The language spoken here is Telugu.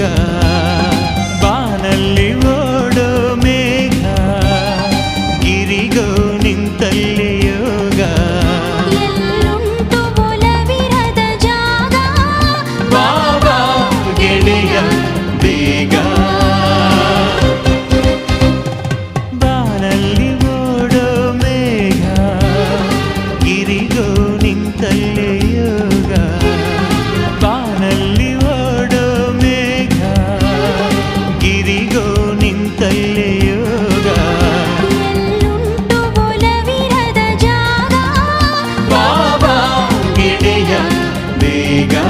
God. తల్లియోగ. బాబా గిడియ దేగా